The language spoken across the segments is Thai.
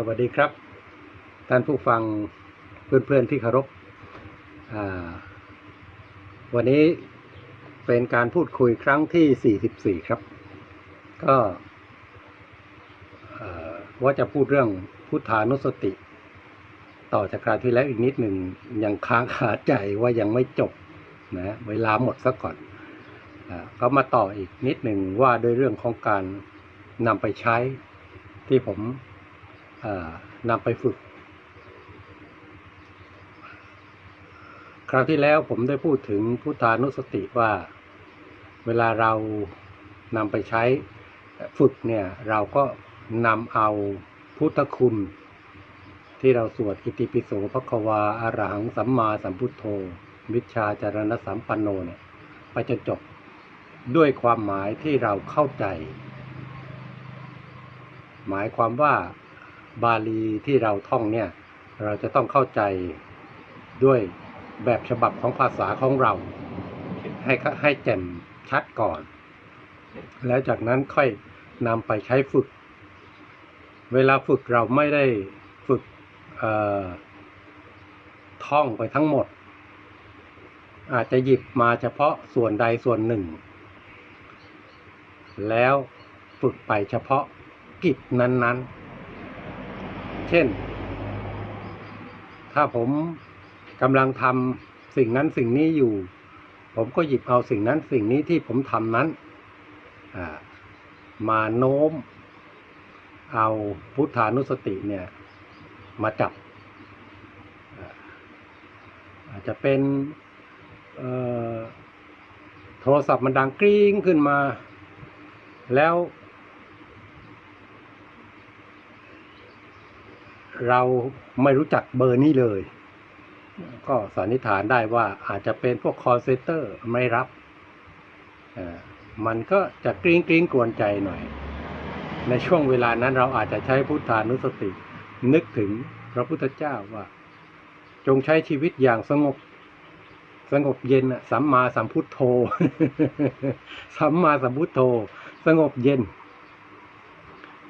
สวัสดีครับ ท่านผู้ฟังเพื่อนๆที่เคารพวันนี้เป็นการพูดคุยครั้งที่ 44 ครับ ก็ว่าจะพูดเรื่องพุทธานุสติ ต่อจากคราวที่แล้วอีกนิดหนึ่งยังค้างคาใจว่ายังไม่จบนะเวลาหมดซะก่อนก็มาต่ออีกนิดหนึ่งว่าโดยเรื่องของการนำไปใช้ที่ผม นำไปฝึก คราวที่แล้วผมได้พูดถึงพุทธานุสติว่า เวลาเรานำไปใช้ฝึกเนี่ย เราก็นำเอาพุทธคุณ ที่เราสวดอิติปิโสภควาอารหังสัมมาสัมพุทโธวิชชาจารณสัมปันโนเนี่ยไปจนจบด้วยความหมายที่เราเข้าใจ หมายความว่า บาลีที่เราท่องเนี่ยเราจะต้องเข้าใจด้วยแบบฉบับของภาษาของเรา ให้ให้แจ่มชัดก่อน แล้วจากนั้นค่อยนำไปใช้ฝึก เวลาฝึกเราไม่ได้ฝึกท่องไปทั้งหมด อาจจะหยิบมาเฉพาะส่วนใดส่วนหนึ่ง แล้วฝึกไปเฉพาะกิจนั้นๆ เช่น ถ้าผมกำลังทำสิ่งนั้นสิ่งนี้อยู่ ผมก็หยิบเอาสิ่งนั้นสิ่งนี้ที่ผมทำนั้นมาโน้ม เอาพุทธานุสติเนี่ย มาจับ อาจจะเป็นโทรศัพท์มันดังกริ้งขึ้นมา แล้ว เราไม่รู้จักเบอร์นี้เลย ก็สันนิษฐานได้ว่าอาจจะเป็นพวก call center ไม่รับมันก็จะกริ้งกริ้งกวนใจหน่อย ในช่วงเวลานั้นเราอาจจะใช้พุทธานุสติ นึกถึงพระพุทธเจ้าว่า จงใช้ชีวิตอย่างสงบสงบเย็นสัมมาสัมพุทโธ สัมมาสัมพุทโธ สงบเย็น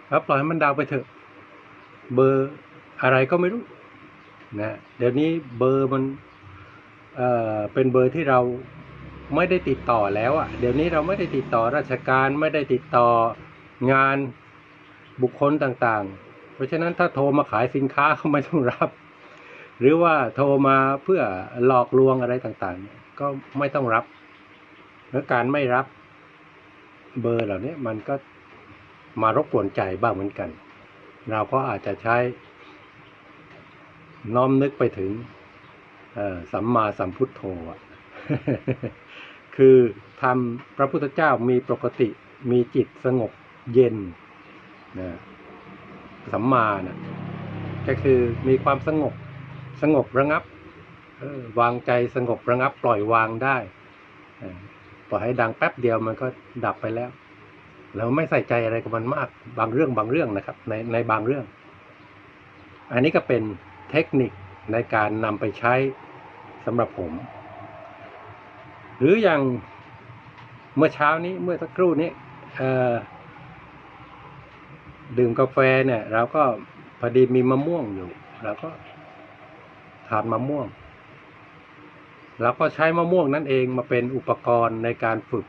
แล้วปล่อยมันดาวไปเถอะ เบอร์ อะไรก็ไม่รู้นะเดี๋ยวนี้เบอร์มันเอ่อเป็นเบอร์ที่เราไม่ได้ติดต่อแล้วอะ่ะเดี๋ยวนี้เราไม่ได้ติดต่อราชการไม่ได้ติดต่องานบุคคลต่างๆ เพราะฉะนั้นถ้าโทรมาขายสินค้าเขาไม่ต้องรับ หรือว่าโทรมาเพื่อหลอกลวงอะไรต่างๆ ก็ไม่ต้องรับและการไม่รับเบอร์เหล่านี้มันก็มารบกวนใจบ้างเหมือนกัน เราก็อาจจะใช้ น้อมนึกไปถึงสัมมาสัมพุทโธคือทำพระพุทธเจ้ามีปกติมีจิตสงบเย็นนะสัมมานะก็คือมีความสงบสงบระงับวางใจสงบระงับ ปล่อยวางได้เออปล่อยให้ดังแป๊บเดียวมันก็ดับไปแล้ว เราไม่ใส่ใจอะไรกับมันมากบางเรื่องบางเรื่องนะครับ ในในบางเรื่อง อันนี้ก็เป็น ทคนิคในการนำไปใช้สำหรับผม หรืออย่างเมื่อเช้านี้เมื่อสักครู่นี้ดื่มกาแฟเนี่ย เราก็พอดีมีมะม่วงอยู่เราก็ทานมะม่วงเราก็ใช้มะม่วงนั่นเองมาเป็นอุปกรณ์ในการฝึก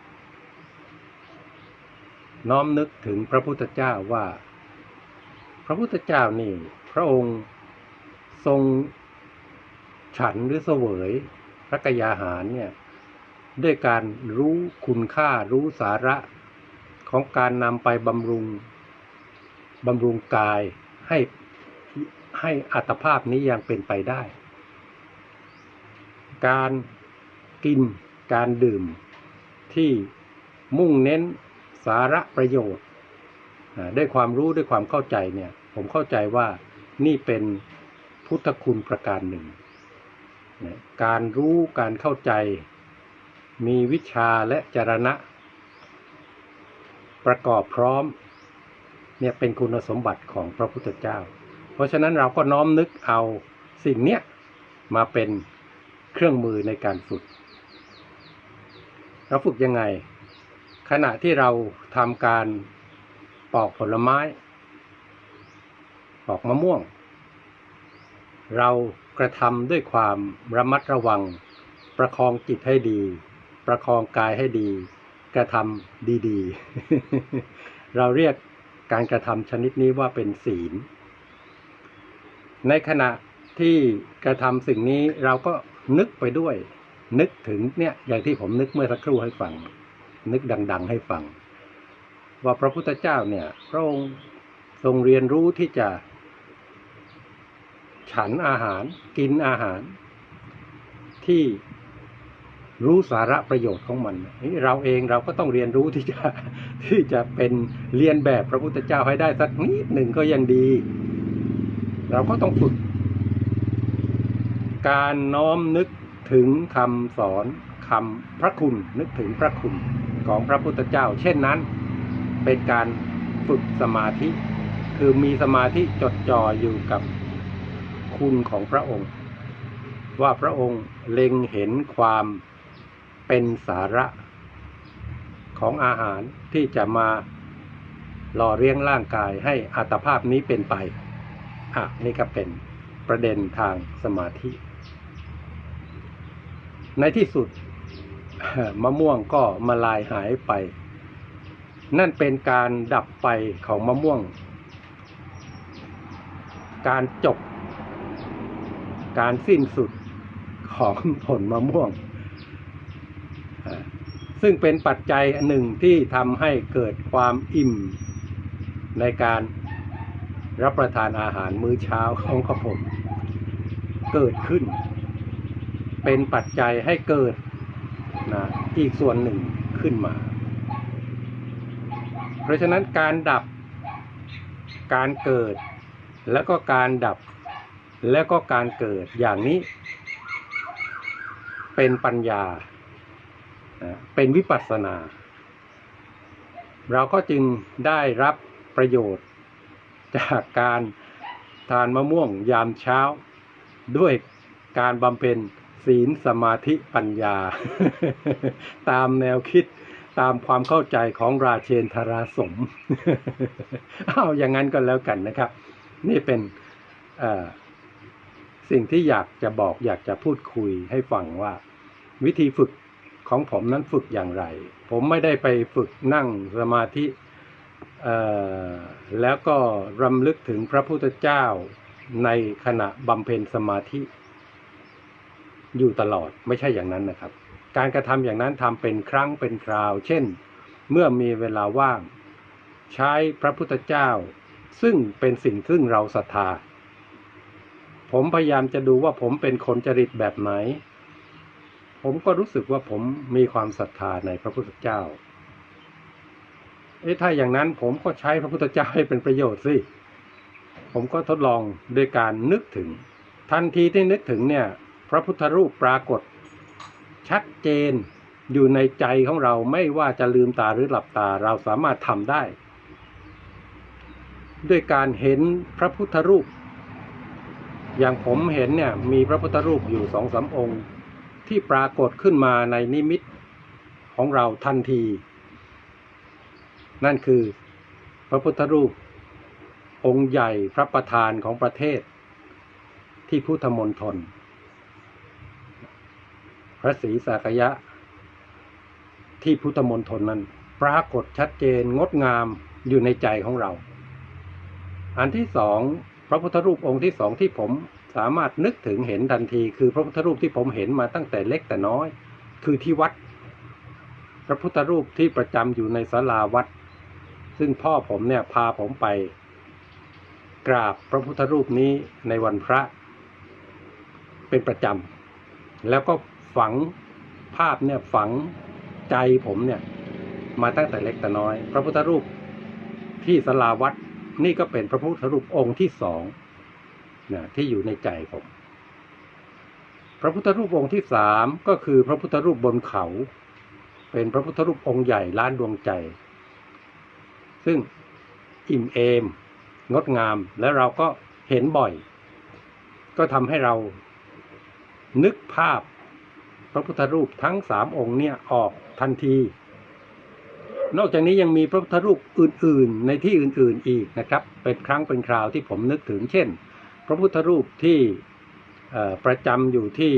น้อมนึกถึงพระพุทธเจ้าว่า พระพุทธเจ้านี่ พระองค์ ทรงฉันหรือเสวยพระกยาหารเนี่ยด้วยการรู้คุณค่ารู้สาระของการนำไปบำรุงบำรุงกายให้ให้อัตภาพนี้ยังเป็นไปได้ การกินการดื่มที่มุ่งเน้นสาระประโยชน์ด้วยความรู้ด้วยความเข้าใจเนี่ย ผมเข้าใจว่านี่เป็น พุทธคุณประการหนึ่งนะการรู้การเข้าใจ มีวิชาและจรณะ ประกอบพร้อมเนี่ยเป็นคุณสมบัติของพระพุทธเจ้า เพราะฉะนั้นเราก็น้อมนึกเอาสิ่งเนี้ยมาเป็นเครื่องมือในการฝึก เราฝึกยังไง ขณะที่เราทำการปอกผลไม้ ปอกมะม่วง เรากระทำด้วยความระมัดระวัง ประคองจิตให้ดี ประคองกายให้ดี กระทำดีๆ เราเรียกการกระทำชนิดนี้ว่าเป็นศีล ในขณะที่กระทำสิ่งนี้เราก็นึกไปด้วย นึกถึงเนี่ยอย่างที่ผมนึกเมื่อสักครู่ให้ฟัง นึกดัง ๆ ให้ฟัง ว่าพระพุทธเจ้าเนี่ยพระองค์ทรงเรียนรู้ที่จะ ฉันอาหารกินอาหาร ที่รู้สาระประโยชน์ของมันนี่เราเองเราก็ต้องเรียนรู้ที่จะที่จะเป็นเรียนแบบพระพุทธเจ้าให้ได้สักนิดหนึ่งก็ยังดี เราก็ต้องฝึก การน้อมนึกถึงคำสอนคำพระคุณนึกถึงพระคุณของพระพุทธเจ้า เช่นนั้น เป็นการฝึกสมาธิ คือมีสมาธิจดจ่ออยู่กับ คุณของพระองค์ ว่าพระองค์เล็งเห็นความเป็นสาระของอาหารที่จะมาหล่อเลี้ยงร่างกายให้อัตภาพนี้เป็นไป อะ นี่ก็เป็นประเด็นทางสมาธิ ในที่สุดมะม่วงก็มาลายหายไป นั่นเป็นการดับไปของมะม่วง การจบ การสิ้นสุดของผลมะม่วง ซึ่งเป็นปัจจัยหนึ่งที่ทำให้เกิดความอิ่มในการรับประทานอาหารมื้อเช้าของข้าผมเกิดขึ้น เป็นปัจจัยให้เกิดนะอีกส่วนหนึ่งขึ้นมา เพราะฉะนั้นการดับการเกิดแล้วก็การดับ แล้วก็การเกิดอย่างนี้ เป็นปัญญา เป็นวิปัสสนา เราก็จึงได้รับประโยชน์จากการทานมะม่วงยามเช้า ด้วยการบำเพ็ญศีลสมาธิปัญญา ตามแนวคิดตามความเข้าใจของราเชนทราสม เอาอย่างนั้นก็แล้วกันนะครับ นี่เป็นอ่อ สิ่งที่อยากจะบอกอยากจะพูดคุยให้ฟังว่า วิธีฝึกของผมนั้นฝึกอย่างไร ผมไม่ได้ไปฝึกนั่งสมาธิแล้วก็รำลึกถึงพระพุทธเจ้าในขณะบำเพ็ญสมาธิ อยู่ตลอดไม่ใช่อย่างนั้นนะครับ การกระทำอย่างนั้นทำเป็นครั้งเป็นคราว เช่น เมื่อมีเวลาว่าง ใช้พระพุทธเจ้า ซึ่งเป็นสิ่งซึ่งเราศรัทธา ผมพยายามจะดูว่าผมเป็นคนจริตแบบไหน ผมก็รู้สึกว่าผมมีความศรัทธาในพระพุทธเจ้าเอ๊ะถ้าอย่างนั้นผมก็ใช้พระพุทธเจ้าให้เป็นประโยชน์สิ ผมก็ทดลองโดยการนึกถึง ทันทีที่นึกถึงเนี่ย พระพุทธรูปปรากฏ ชัดเจนอยู่ในใจของเราไม่ว่าจะลืมตาหรือหลับตาเราสามารถทำได้ ด้วยการเห็นพระพุทธรูป อย่างผมเห็นเนี่ยมีพระพุทธรูปอยู่สองสามองค์ ที่ปรากฏขึ้นมาในนิมิตของเราทันที นั่นคือพระพุทธรูป องค์ใหญ่พระประธานของประเทศ ที่พุทธมณฑลพระศรีสากยะ ที่พุทธมณฑลนั้น ปรากฏชัดเจนงดงามอยู่ในใจของเรา อันที่สอง พระพุทธรูปองค์ที่สองที่ผมสามารถนึกถึงเห็นทันที คือพระพุทธรูปที่ผมเห็นมาตั้งแต่เล็กแต่น้อย คือที่วัด พระพุทธรูปที่ประจำอยู่ในศาลาวัด ซึ่งพ่อผมเนี่ยพาผมไป กราบพระพุทธรูปนี้ในวันพระ เป็นประจำแล้วก็ฝังภาพเนี่ยฝังใจผมเนี่ย มาตั้งแต่เล็กแต่น้อย พระพุทธรูปที่ศาลาวัด นี่ก็เป็นพระพุทธรูปองค์ที่สองนะที่อยู่ในใจผม พระพุทธรูปองค์ที่สามก็คือพระพุทธรูปบนเขา เป็นพระพุทธรูปองค์ใหญ่ล้านดวงใจ ซึ่งอิ่มเอม งดงาม และเราก็เห็นบ่อย ก็ทำให้เรานึกภาพพระพุทธรูปทั้งสามองค์เนี่ยออกทันที นอกจากนี้ยังมีพระพุทธรูปอื่นๆ ในที่อื่นๆอีกนะครับ เป็นครั้งเป็นคราวที่ผมนึกถึง เช่น พระพุทธรูปที่ประจำอยู่ที่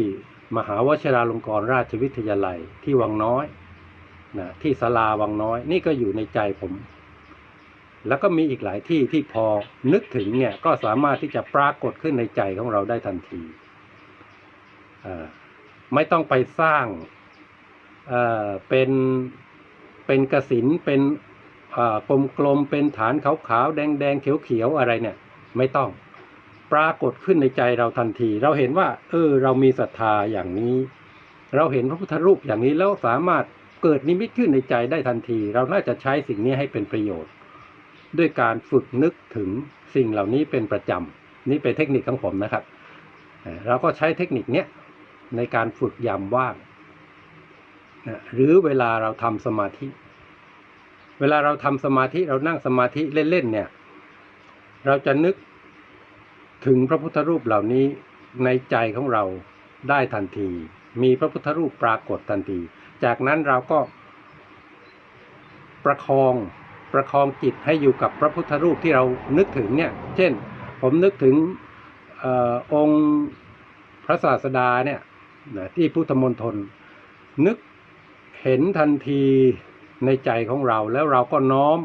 มหาวชิราลงกรณราชวิทยาลัยที่วังน้อยนะที่ศาลาวังน้อย นี่ก็อยู่ในใจผม แล้วก็มีอีกหลายที่ที่พอนึกถึงเนี่ยก็สามารถที่จะปรากฏขึ้นในใจของเราได้ทันทีไม่ต้องไปสร้างเเป็น เป็นกสินเป็นกลมกลมๆเป็นฐานขาวๆแดงแดงๆเขียวเขียวๆอะไรเนี่ย ไม่ต้องปรากฏขึ้นในใจเราทันที เราเห็นว่า เออ เรามีศรัทธาอย่างนี้ เราเห็นพระพุทธรูปอย่างนี้แล้วสามารถเกิดนิมิตขึ้นในใจได้ทันที เราน่าจะใช้สิ่งนี้ให้เป็นประโยชน์ ด้วยการฝึกนึกถึงสิ่งเหล่านี้เป็นประจำนี่เป็นเทคนิคของผมนะครับ เราก็ใช้เทคนิคเนี้ยในการฝึกยามว่าง หรือเวลาเราทำสมาธิ เวลาเราทำสมาธิเรานั่งสมาธิเล่นๆเนี่ย เราจะนึกถึงพระพุทธรูปเหล่านี้ในใจของเราได้ทันที มีพระพุทธรูปปรากฏทันที จากนั้นเราก็ ประคองประคองจิตให้อยู่กับพระพุทธรูปที่เรานึกถึงเนี่ย เช่น ผมนึกถึงอองค์พระศาสดาเนี่ยที่พุทธมณฑลนึก เห็นทันทีในใจของเราแล้วเราก็น้อม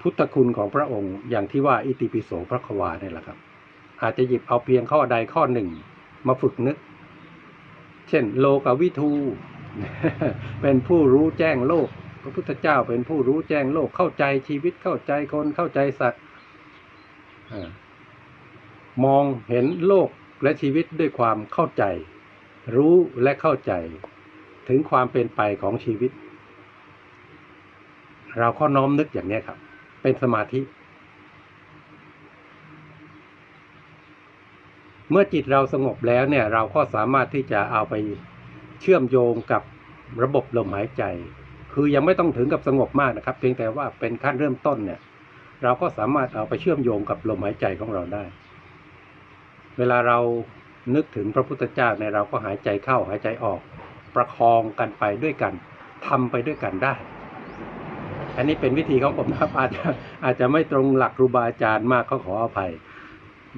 พุทธคุณของพระองค์ อย่างที่ว่าอิติปิโสพระควาเนี่ยแหละครับ อาจจะหยิบเอาเพียงข้อใดข้อหนึ่ง มาฝึกนึก เช่น โลกวิทู เป็นผู้รู้แจ้งโลก พระพุทธเจ้าเป็นผู้รู้แจ้งโลกเข้าใจชีวิตเข้าใจคนเข้าใจสัตว์มองเห็นโลกและชีวิตด้วยความเข้าใจ รู้และเข้าใจ ถึงความเป็นไปของชีวิต เราก็น้อมนึกอย่างนี้ครับ เป็นสมาธิ เมื่อจิตเราสงบแล้วเนี่ย เราก็สามารถที่จะเอาไปเชื่อมโยงกับระบบลมหายใจ คือยังไม่ต้องถึงกับสงบมากนะครับ เพียงแต่ว่าเป็นขั้นเริ่มต้นเนี่ย เราก็สามารถเอาไปเชื่อมโยงกับลมหายใจของเราได้ เวลาเรานึกถึงพระพุทธเจ้าเนี่ยเราก็หายใจเข้าหายใจออก ประคองกันไปด้วยกันทำไปด้วยกันได้ อันนี้เป็นวิธีของผมนะครับอาจจะอาจจะไม่ตรงหลักครูบาอาจารย์มากก็ขออภัย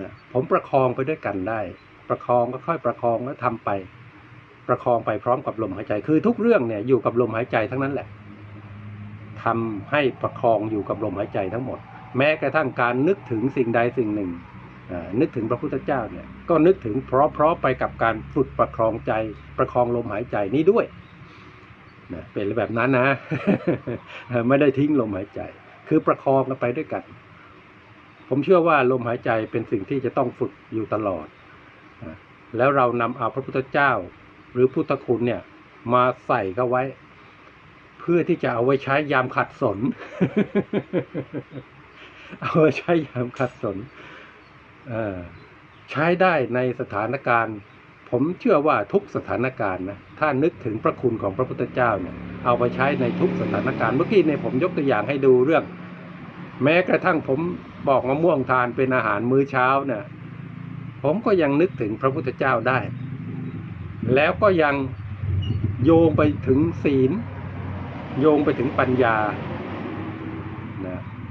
นะผมประคองไปด้วยกันได้ ประคองก็ค่อยประคองแล้วทำไป ประคองไปพร้อมกับลมหายใจ คือทุกเรื่องเนี่ยอยู่กับลมหายใจทั้งนั้นแหละทำให้ประคองอยู่กับลมหายใจทั้งหมด แม้กระทั่งการนึกถึงสิ่งใดสิ่งหนึ่ง นึกถึงพระพุทธเจ้าเนี่ยก็นึกถึงเพราะๆไปกับการฝึกประคองใจประคองลมหายใจนี้ด้วยนะเป็นแบบนั้นนะ ไม่ได้ทิ้งลมหายใจ คือประคองกันไปด้วยกัน ผมเชื่อว่าลมหายใจเป็นสิ่งที่จะต้องฝึกอยู่ตลอดนะแล้วเรานำเอาพระพุทธเจ้า หรือพุทธคุณเนี่ย มาใส่เข้าไว้ เพื่อที่จะเอาไว้ใช้ยามขัดสน เอาไว้ใช้ยามขัดสน ใช้ได้ในสถานการณ์ ผมเชื่อว่าทุกสถานการณ์นะถ้านึกถึงพระคุณของพระพุทธเจ้าเนี่ยเอาไปใช้ในทุกสถานการณ์เมื่อกี้เนี่ยผมยกตัวอย่างให้ดูเรื่อง แม้กระทั่งผมบอกมะม่วงทานเป็นอาหารมื้อเช้าเนี่ยผมก็ยังนึกถึงพระพุทธเจ้าได้ แล้วก็ยังโยงไปถึงศีล โยงไปถึงปัญญา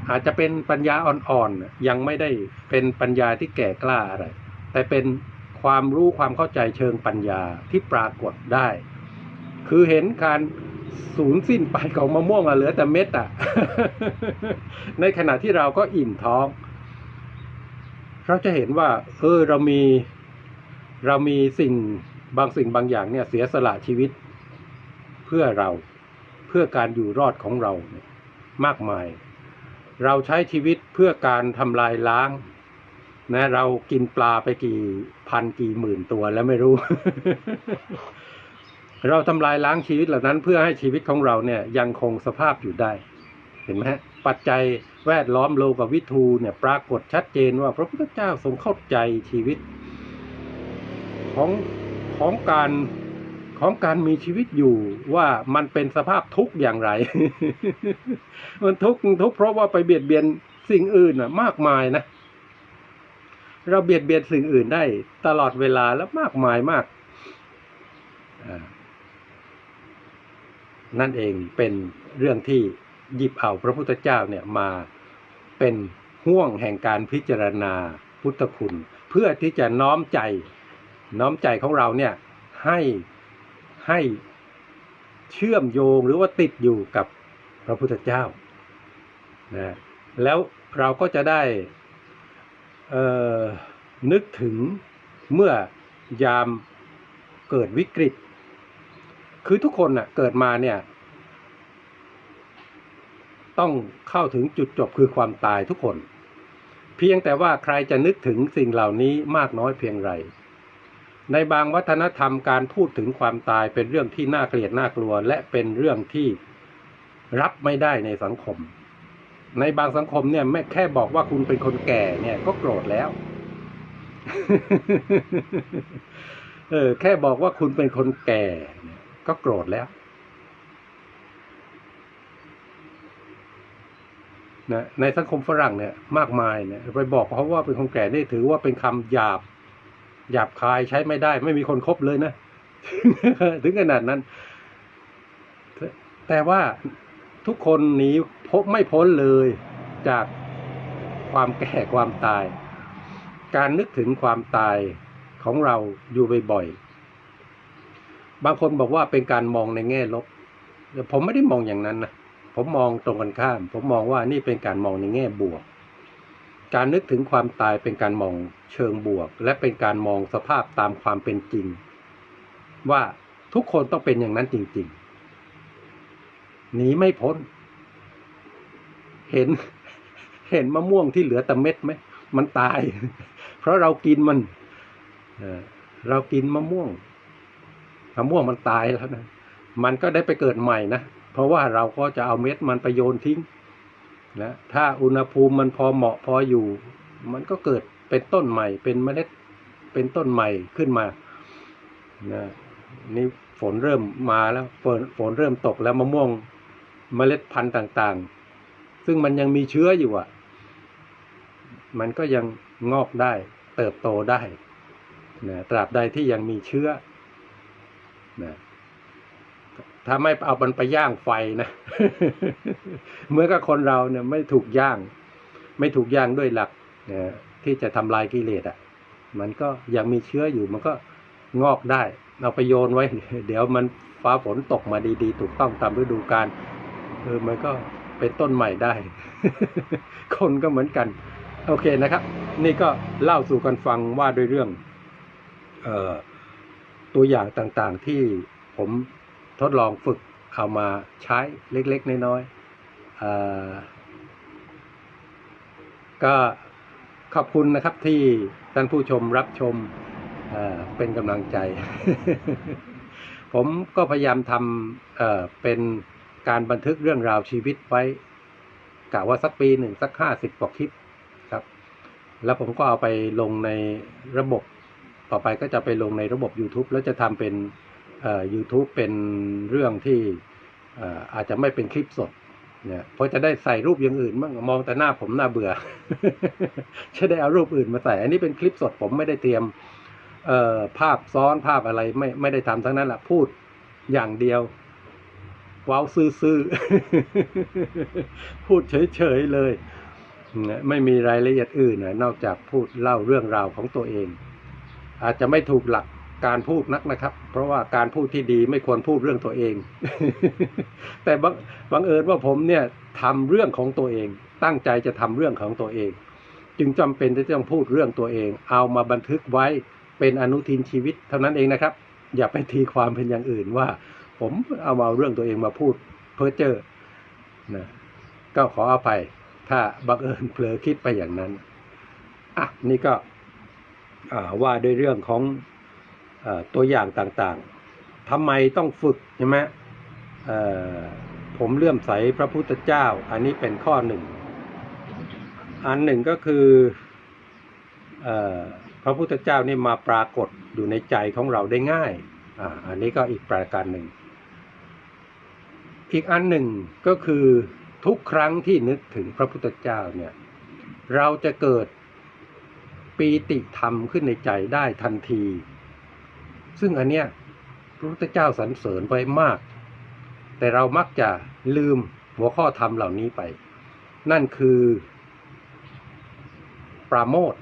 อาจจะเป็นปัญญาอ่อนๆยังไม่ได้เป็นปัญญาที่แก่กล้าอะไร แต่เป็นความรู้ความเข้าใจเชิงปัญญาที่ปรากฏได้ คือเห็นการสูญสิ้นไปของมะม่วงเหลือแต่เม็ดอะในขณะที่เราก็อิ่มท้อง เราจะเห็นว่า เออเรามีเรามีสิ่งบางสิ่งบางอย่างเนี่ยเสียสละชีวิต เพื่อเราเพื่อการอยู่รอดของเรามากมาย เราใช้ชีวิตเพื่อการทำลายล้างนะเรากินปลาไปกี่พันกี่หมื่นตัวแล้วไม่รู้ เราทำลายล้างชีวิตเหล่านั้น เพื่อให้ชีวิตของเราเนี่ยยังคงสภาพอยู่ได้ เห็นไหมฮะปัจจัยแวดล้อมโลกวิทูเนี่ยปรากฏชัดเจนว่าพระพุทธเจ้าทรงเข้าใจชีวิต ของของการ ของการมีชีวิตอยู่ว่ามันเป็นสภาพทุกข์อย่างไร มันทุกข์ทุกข์เพราะว่าไปเบียดเบียนสิ่งอื่นอะ มากมายนะเราเบียดเบียนสิ่งอื่นได้ ตลอดเวลาแล้วมากมายมาก นั่นเองเป็นเรื่องที่หยิบเอาพระพุทธเจ้าเนี่ยมาเป็นห่วงแห่งการพิจารณาพุทธคุณ เพื่อที่จะน้อมใจ น้อมใจของเราเนี่ยให้ ให้เชื่อมโยงหรือว่าติดอยู่กับพระพุทธเจ้านะแล้วเราก็จะได้นึกถึงเมื่อยามเกิดวิกฤต คือทุกคนน่ะเกิดมาเนี่ยต้องเข้าถึงจุดจบคือความตายทุกคน เพียงแต่ว่าใครจะนึกถึงสิ่งเหล่านี้มากน้อยเพียงไร ในบางวัฒนธรรมการพูดถึงความตายเป็นเรื่องที่น่าเกลียดน่ากลัว และเป็นเรื่องที่รับไม่ได้ในสังคม ในบางสังคมเนี่ยแม่แค่บอกว่าคุณเป็นคนแก่เนี่ยก็โกรธแล้วเออแค่บอกว่าคุณเป็นคนแก่ก็โกรธแล้วนะในสังคมฝรั่งเนี่ยมากมายเนี่ยไปบอกเขาว่าเป็นคนแก่นี่ถือว่าเป็นคำหยาบ หยาบคายใช้ไม่ได้ ไม่มีคนคบเลยนะ ถึงขนาดนั้น แต่ว่าทุกคนหนีพบไม่พ้นเลยจากความแก่ความตาย การนึกถึงความตายของเราอยู่บ่อยๆบางคนบอกว่าเป็นการมองในแง่ลบแต่ผมไม่ได้มองอย่างนั้นนะผมมองตรงกันข้าม ผมมองว่านี่เป็นการมองในแง่บวก การนึกถึงความตายเป็นการมองเชิงบวก และเป็นการมองสภาพตามความเป็นจริง ว่าทุกคนต้องเป็นอย่างนั้นจริง ๆ หนีไม่พ้น เห็น เห็นมะม่วงที่เหลือแต่เม็ดไหมมันตาย เพราะเรากินมันเรากินมะม่วงมะม่วงมันตายแล้วนะมันก็ได้ไปเกิดใหม่นะเพราะว่าเราก็จะเอาเม็ดมันไปโยนทิ้ง นะถ้าอุณหภูมิมันพอเหมาะพออยู่ มันก็เกิดเป็นต้นใหม่ เป็นเมล็ดเป็นต้นใหม่ขึ้นมานะนี่ฝนเริ่มมาแล้วฝนฝนเริ่มตกแล้วมะม่วงเมล็ดพันธุ์ต่างๆ ซึ่งมันยังมีเชื้ออยู่อะ มันก็ยังงอกได้ เติบโตได้นะตราบใดที่ยังมีเชื้อนะ ถ้าไม่เอามันไปย่างไฟนะเมื่อกับคนเราเนี่ยไม่ถูกย่าง ไม่ถูกย่างด้วยหลักนะที่จะทำลายกิเลสอะ มันก็ยังมีเชื้ออยู่มันก็งอกได้ เอาไปโยนไว้ เดี๋ยวมันฟ้าฝนตกมาดีๆ ถูกต้องตามฤดูกาลเออมันก็เป็นต้นใหม่ได้ คนก็เหมือนกัน โอเคนะครับ นี่ก็เล่าสู่กันฟังว่าด้วยเรื่อง เอ่อตัวอย่างต่างๆที่ผม ทดลองฝึกเอามาใช้เล็ก ๆ น้อยๆก็ขอบคุณนะครับที่ท่านผู้ชมรับชมเเป็นกำลังใจ ผมก็พยายามทำเเป็นการบันทึกเรื่องราวชีวิตไว้กะว่าสักปีหนึ่งสักห้าสิบกว่าคลิปครับ แล้วผมก็เอาไปลงในระบบ ต่อไปก็จะไปลงในระบบ YouTube แล้วจะทำเป็น เอ่อ YouTube เป็นเรื่องที่อาจจะไม่เป็นคลิปสดเนี่ยเพราะจะได้ใส่รูปอย่างอื่นบ้างมองแต่หน้าผมหน่าเบื่อ จะได้เอารูปอื่นมาใส่ อันนี้เป็นคลิปสดผมไม่ได้เตรียมเอ่อภาพซ้อนภาพอะไรไม่ไม่ได้ทำทั้งนั้นแหละพูดอย่างเดียวว้าวซื่อๆพูดเฉยๆเลยนะไม่มีรายละเอียดอื่นนอกจากพูดเล่าเรื่องราวของตัวเอง อาจจะไม่ถูกหลัก การพูดนักนะครับ เพราะว่าการพูดที่ดีไม่ควรพูดเรื่องตัวเอง แต่บังบังเอิญว่าผมเนี่ยทำเรื่องของตัวเอง ตั้งใจจะทำเรื่องของตัวเอง จึงจำเป็นที่จะต้องพูดเรื่องตัวเอง เอามาบันทึกไว้เป็นอนุทินชีวิตเท่านั้นเองนะครับ อย่าไปทีความเป็นอย่างอื่นว่า ผมเอามาเรื่องตัวเองมาพูดเพ้อเจ้อนะก็ขออภัยถ้าบังเอิญเผลอคิดไปอย่างนั้นอะนี่ก็ว่าด้วยเรื่องของ ตัวอย่างต่างๆทำไมต้องฝึกใช่ไหมผมเลื่อมใสพระพุทธเจ้า อันนี้เป็นข้อหนึ่ง อันหนึ่งก็คืออพระพุทธเจ้านี่มาปรากฏอยู่ในใจของเราได้ง่ายออันนี้ก็อีกประการหนึ่ง อีกอันหนึ่งก็คือทุกครั้งที่นึกถึงพระพุทธเจ้าเนี่ย เราจะเกิดปีติธรรมขึ้นในใจได้ทันที ซึ่งอันเนี้ยพระพุทธเจ้าสรรเสริญไว้มาก แต่เรามักจะลืมหัวข้อธรรมเหล่านี้ไป นั่นคือ ปราโมท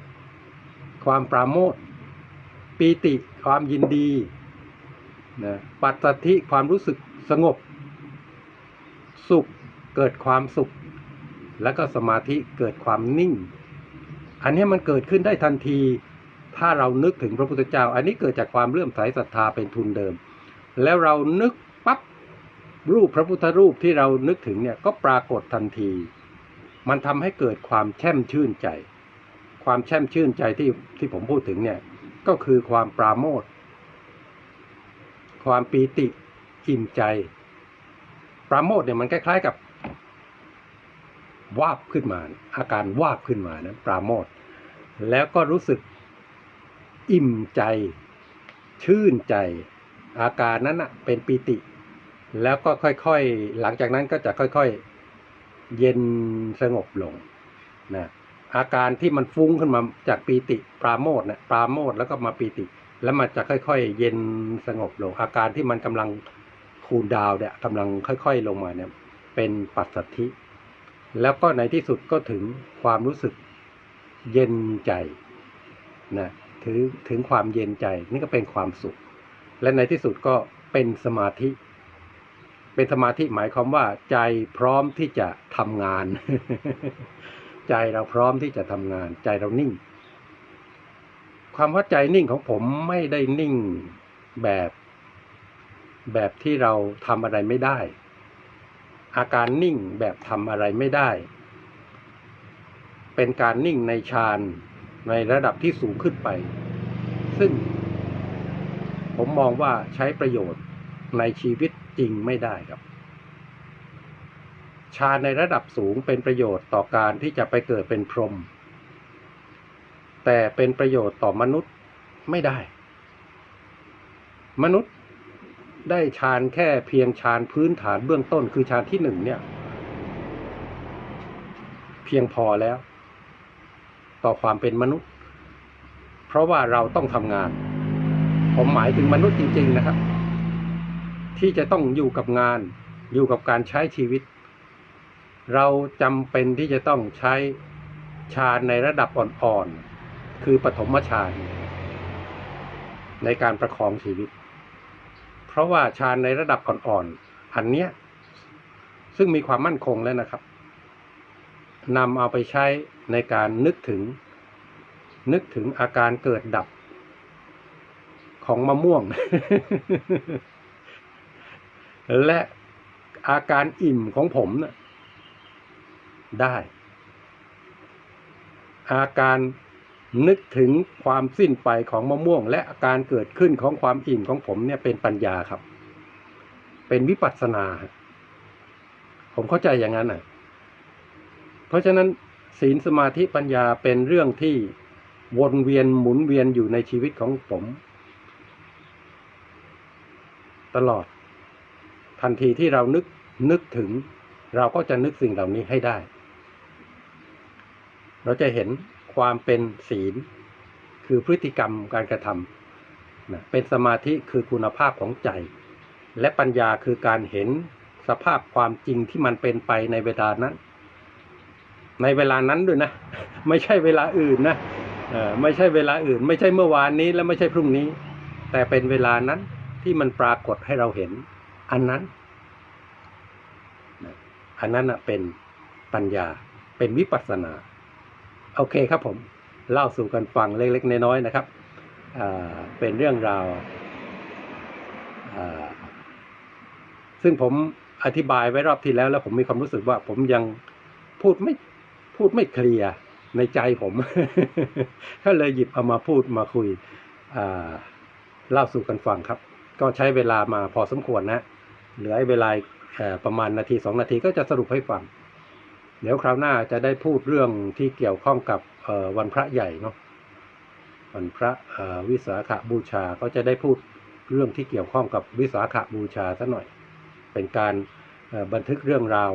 ความปราโมทปีติความยินดีนะปัสสัทธิความรู้สึกสงบ สุขเกิดความสุข แล้วก็สมาธิเกิดความนิ่ง อันนี้มันเกิดขึ้นได้ทันที ถ้าเรานึกถึงพระพุทธเจ้า อันนี้เกิดจากความเลื่อมใสศรัทธาเป็นทุนเดิม แล้วเรานึกปั๊บรูปพระพุทธรูปที่เรานึกถึงเนี่ยก็ปรากฏทันที มันทำให้เกิดความแช่มชื่นใจ ความแช่มชื่นใจที่ที่ผมพูดถึงเนี่ยก็คือความปราโมทความปีติอิ่มใจ ปราโมทเนี่ยมันคล้ายๆกับวาบขึ้นมา อาการวาบขึ้นมานะปราโมทแล้วก็รู้สึก อิ่มใจ ชื่นใจ อาการนั้นนะเป็นปีติ แล้วก็ค่อยๆ หลังจากนั้นก็จะค่อยๆ เย็นสงบลงนะอาการที่มันฟุ้งขึ้นมาจากปีติ ปราโมทนะปราโมทแล้วก็มาปีติ แล้วมันจะค่อยๆ เย็นสงบลง อาการที่มันกำลังคูลดาวเนี่ยกำลังค่อยๆ ลงมาเนี่ยเป็นปัสสัทธิ แล้วก็ในที่สุดก็ถึงความรู้สึกเย็นใจนะ ถึงถึงความเย็นใจ นี่ก็เป็นความสุข และในที่สุดก็เป็นสมาธิ เป็นสมาธิหมายความว่า ใจพร้อมที่จะทำงาน ใจเราพร้อมที่จะทำงาน ใจเรานิ่ง ความว่าใจนิ่งของผมไม่ได้นิ่งแบบ แบบที่เราทำอะไรไม่ได้ อาการนิ่งแบบทำอะไรไม่ได้ เป็นการนิ่งในฌาน ในระดับที่สูงขึ้นไป ซึ่ง ผมมองว่าใช้ประโยชน์ในชีวิตจริงไม่ได้ครับฌานในระดับสูงเป็นประโยชน์ต่อการที่จะไปเกิดเป็นพรหมแต่เป็นประโยชน์ต่อมนุษย์ไม่ได้ มนุษย์ได้ฌานแค่เพียงฌานพื้นฐานเบื้องต้นคือฌานที่หนึ่งเนี่ย เพียงพอแล้ว ต่อความเป็นมนุษย์ เพราะว่าเราต้องทำงาน ผมหมายถึงมนุษย์จริง ๆนะครับ ที่จะต้องอยู่กับงาน อยู่กับการใช้ชีวิต เราจำเป็นที่จะต้องใช้ฌานในระดับอ่อนๆ คือปฐมฌานในการประคองชีวิต เพราะว่าฌานในระดับอ่อนๆอันเนี้ยซึ่งมีความมั่นคงแล้วนะครับ นำเอาไปใช้ในการนึกถึง นึกถึงอาการเกิดดับของมะม่วง และอาการอิ่มของผมนะ่ะได้ อาการนึกถึงความสิ้นไปของมะม่วง และอาการเกิดขึ้นของความอิ่มของผมเนี่ยเป็นปัญญาครับ เป็นวิปัสสนา ผมเข้าใจอย่างนั้นน่ะ เพราะฉะนั้นศีลสมาธิปัญญาเป็นเรื่องที่วนเวียนหมุนเวียนอยู่ในชีวิตของผม ตลอด ทันทีที่เรานึกนึกถึง เราก็จะนึกสิ่งเหล่านี้ให้ได้ เราจะเห็นความเป็นศีล คือพฤติกรรมการกระทำนะเป็นสมาธิคือคุณภาพของใจ และปัญญาคือการเห็นสภาพความจริงที่มันเป็นไปในเวลานั้น ในเวลานั้นด้วยนะ ไม่ใช่เวลาอื่นนะไม่ใช่เวลาอื่น ไม่ใช่เมื่อวานนี้และไม่ใช่พรุ่งนี้ แต่เป็นเวลานั้นที่มันปรากฏให้เราเห็น อันนั้นอันนั้นเป็นปัญญาเป็นวิปัสสนา โอเคครับผม เล่าสู่กันฟังเล็กๆน้อยๆนะครับเป็นเรื่องราว ซึ่งผมอธิบายไว้รอบที่แล้ว แล้วผมมีความรู้สึกว่าผมยังพูดไม่ พูดไม่เคลียร์ในใจผม ก็เลยหยิบเอามาพูดมาคุยเล่าสู่กันฟังครับ ก็ใช้เวลามาพอสมควรนะ เหลือเวลาประมาณนาทีสองนาทีก็จะสรุปให้ฟัง เดี๋ยวคราวหน้าจะได้พูดเรื่องที่เกี่ยวข้องกับวันพระใหญ่เนาะวันพระวิสาขบูชาก็จะได้พูดเรื่องที่เกี่ยวข้องกับวิสาขบูชาซะหน่อย เป็นการบันทึกเรื่องราว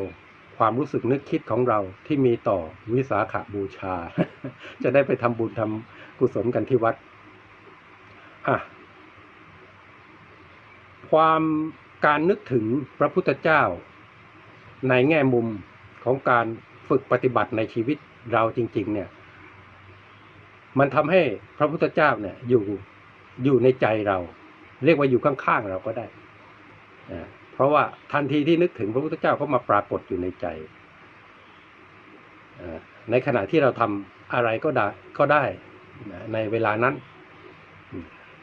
ความรู้สึกนึกคิดของเราที่มีต่อวิสาขบูชา จะได้ไปทำบุญทำกุศลกันที่วัดอะความการนึกถึงพระพุทธเจ้า ในแง่มุมของการฝึกปฏิบัติในชีวิตเราจริง ๆ เนี่ย มันทำให้พระพุทธเจ้าเนี่ยอยู่อยู่ในใจเรา เรียกว่าอยู่ข้างๆเราก็ได้อ่า ราะว่าทันทีที่นึกถึงพระพุทธเจ้าก็มาปรากฏอยู่ในใจ ในขณะที่เราทำอะไรก็ได้ก็ได้ในเวลานั้น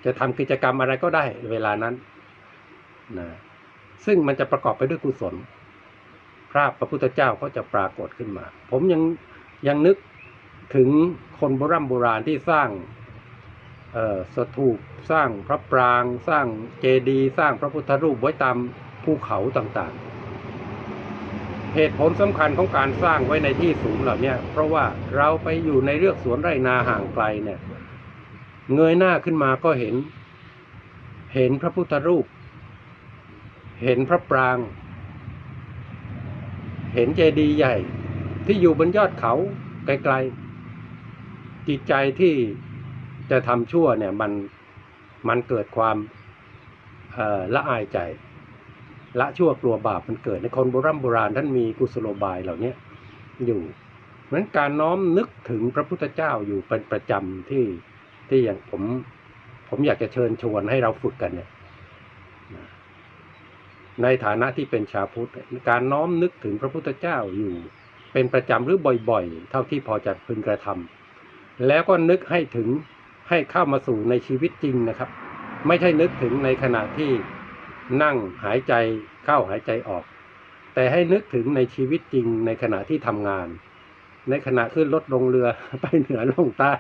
จะทำกิจกรรมอะไรก็ได้เวลานั้นนะซึ่งมันจะประกอบไปด้วยกุศล พระพระพุทธเจ้าก็จะปรากฏขึ้นมา ผมยังยังนึกถึงคนโบราณโบราณที่สร้างสถูปสร้างพระปราง สร้างเจดีย์สร้างพระพุทธรูปไว้ตาม ภูเขาต่างๆ เหตุผลสำคัญของการสร้างไว้ในที่สูงเหล่านี้เพราะว่าเราไปอยู่ในเรือกสวนไร่นาห่างไกลเนี่ย เงยหน้าขึ้นมาก็เห็น เห็นพระพุทธรูป เห็นพระปราง เห็นเจดีย์ใหญ่ที่อยู่บนยอดเขาไกลๆ จิตใจที่จะทำชั่วเนี่ยมันมันเกิดความละอายใจ ละชั่วกลัวบาปมันเกิดในคนโบราณโบราณท่านมีกุศโลบายเหล่านี้อยู่เพราะฉะนั้นการน้อมนึกถึงพระพุทธเจ้าอยู่เป็นประจำที่ที่อย่างผม ผมอยากจะเชิญชวนให้เราฝึกกันเนี่ยในฐานะที่เป็นชาวพุทธการน้อมนึกถึงพระพุทธเจ้าอยู่ เป็นประจำหรือบ่อยๆ เท่าที่พอจะพึงกระทำแล้วก็นึกให้ถึงให้เข้ามาสู่ในชีวิตจริงนะครับ ไม่ใช่นึกถึงในขณะที่ นั่งหายใจเข้าหายใจออก แต่ให้นึกถึงในชีวิตจริงในขณะที่ทำงาน ในขณะขึ้นรถลงเรือไปเหนือลงใต้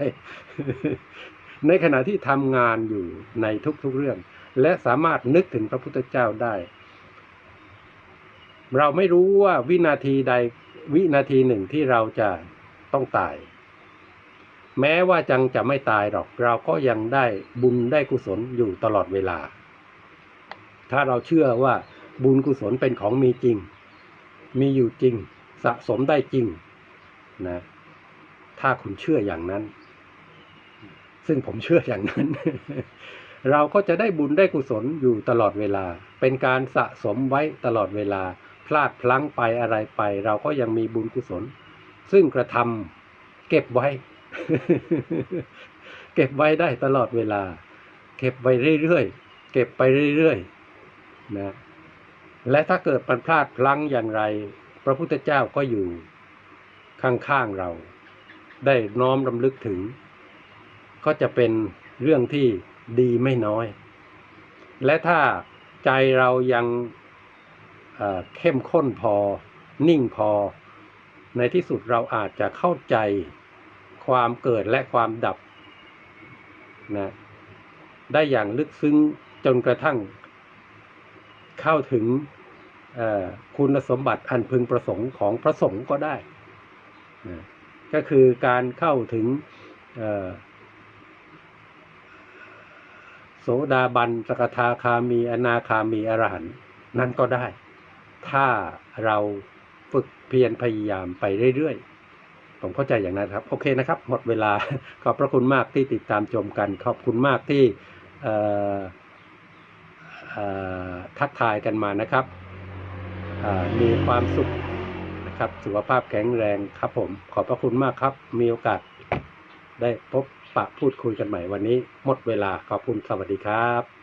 ในขณะที่ทำงานอยู่ในทุกๆเรื่อง และสามารถนึกถึงพระพุทธเจ้าได้ เราไม่รู้ว่าวินาทีใดวินาทีหนึ่งที่เราจะต้องตาย แม้ว่าจังจะไม่ตายหรอก เราก็ยังได้บุญได้กุศลอยู่ตลอดเวลา ถ้าเราเชื่อว่าบุญกุศลเป็นของมีจริง มีอยู่จริง สะสมได้จริงนะ ถ้าคุณเชื่ออย่างนั้น ซึ่งผมเชื่ออย่างนั้น เราก็จะได้บุญได้กุศลอยู่ตลอดเวลา เป็นการสะสมไว้ตลอดเวลา พลาดพลั้งไปอะไรไป เราก็ยังมีบุญกุศล ซึ่งกระทำเก็บไว้ เก็บไว้ได้ตลอดเวลา เก็บไว้เรื่อยๆ เก็บไปเรื่อยๆ นะและถ้าเกิดมันพลาดพลั้งอย่างไร พระพุทธเจ้าก็อยู่ข้างๆเรา ได้น้อมรำลึกถึง ก็จะเป็นเรื่องที่ดีไม่น้อย และถ้าใจเรายังเเข้มข้นพอ นิ่งพอ ในที่สุดเราอาจจะเข้าใจความเกิดและความดับนะได้อย่างลึกซึ้งจนกระทั่ง เข้าถึงคุณสมบัติอันพึงประสงค์ของพระสงฆ์ก็ได้ ก็คือการเข้าถึงโสดาบันสกทาคามีอนาคามีอรหันต์นั่นก็ได้ ถ้าเราฝึกเพียรพยายามไปเรื่อยๆ ผมเข้าใจอย่างนั้นครับ โอเคนะครับ หมดเวลา ขอบพระคุณมากที่ติดตามชมกัน ขอบคุณมากที่ ทักทายกันมานะครับ มีความสุขนะครับสุขภาพแข็งแรงครับผม ขอบพระคุณมากครับ มีโอกาสได้พบปะพูดคุยกันใหม่วันนี้ หมดเวลาขอบคุณสวัสดีครับ